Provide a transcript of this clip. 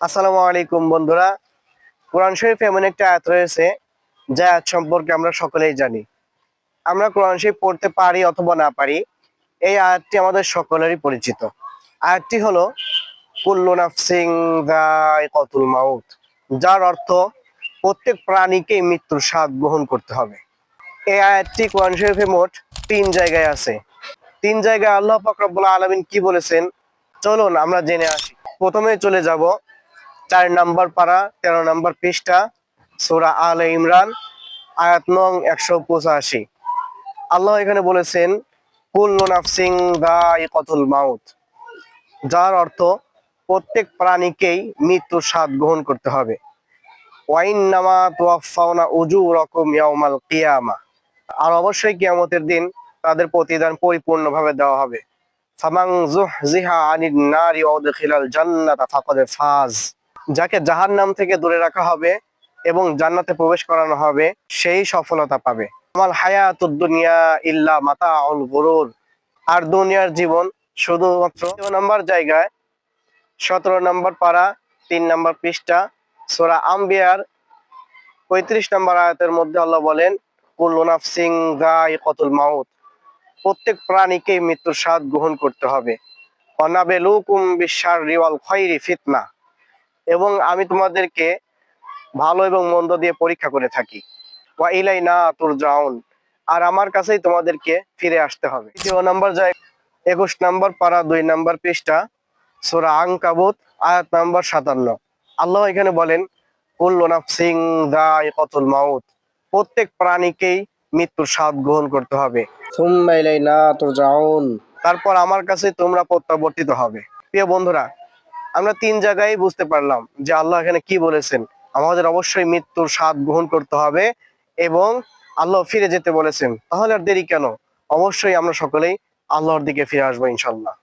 আসসালামু আলাইকুম বন্ধুরা। কোরআন শরীফ এমন একটা আয়াত রয়েছে, যে আয়াত সম্পর্কে আমরা সকলেই জানি। আমরা কোরআন শরীফ পড়তে পারি অথবা না পারি, এই আয়াতটি আমাদের সকলেরই পরিচিত। আয়াতটি হলো, কুল্লু নাফসিং কতুল মাউত, যার অর্থ প্রত্যেক প্রাণীকেই মৃত্যুর স্বাদ গ্রহণ করতে হবে। এই আয়াতটি কোরআন শরীফে মোট তিন জায়গায় আছে। তিন জায়গায় আল্লাহ ফাকরাবুল আলমিন কি বলেছেন? চলুন আমরা জেনে আসি। প্রথমে চলে যাব চার নাম্বার পারা তেরো নাম্বার পৃষ্ঠা, সোরা আল ইমরান, আয়াত নং একশো পঁচাশি। আল্লাহ এখানে বলেছেন, কুল্লু নাফসিং কতুল মাউত। যার অর্থ, প্রত্যেক প্রাণীকেই মৃত্যুর স্বাদ গ্রহণ করতে হবে। ওয়াইন নামা তোয়াফাউনা উজু রকম ইয়াউমাল কিয়ামা। আর অবশ্যই কিয়ামতের দিন তাদের প্রতিদান পরিপূর্ণভাবে দেওয়া হবে। ফামাং জুহজিহা আনিন নারি ওয়া উদখিলাল জান্নাতা ফাকাদ ফাজ। যাকে জাহান্নাম থেকে দূরে রাখা হবে এবং জান্নাতে প্রবেশ করানো হবে, সেই সফলতা পাবে। আমার হায়াতুদ দুনিয়া ইল্লা মাতাউল গুরুর। আর দুনিয়ার জীবন শুধুমাত্র নম্বর জায়গায়, সতেরো নম্বর পাড়া, তিন নম্বর পৃষ্ঠা, সোরা আম্বিয়ার পঁয়ত্রিশ নম্বর আয়াতের মধ্যে আল্লাহ বলেন সিং নাফসিং কতুল মাউত। প্রত্যেক প্রাণীকেই মৃত্যুর স্বাদ গ্রহণ করতে হবে। অনাবেলুকুম বিশ্বার রিওয়াল খৈরি ফিতনা। এবং আমি তোমাদেরকে ভালো এবং মন্দ দিয়ে পরীক্ষা করে থাকি। ওয়া ইলাই না তুর যাউন আর আমার কাছেই তোমাদেরকে ফিরে আসতে হবে। যায় একুশ নাম্বার পারা দুই নাম্বার পৃষ্ঠা, সোরা আংকাবুত আয়াত নাম্বার সাতান্ন। আল্লাহ এখানে বলেন, কুল্লু নাফসিং কতুল মাউত। প্রত্যেক প্রাণীকেই মৃত্যুর স্বাদ গ্রহণ করতে হবে। সুম্মা ইলাইনা তুরজাউন। তারপর আমার কাছে তোমরা প্রত্যাবর্তিত হবে। প্রিয় বন্ধুরা আমরা তিন জায়গায় বুঝতে পারলাম যে আল্লাহ এখানে কি বলেছেন। আমাদের অবশ্যই মৃত্যুর স্বাদ গ্রহণ করতে হবে এবং আল্লাহ ফিরে যেতে বলেছেন। তাহলে আর দেরি কেন? অবশ্যই আমরা সকলেই আল্লাহর দিকে ফিরে আসব ইনশাল্লাহ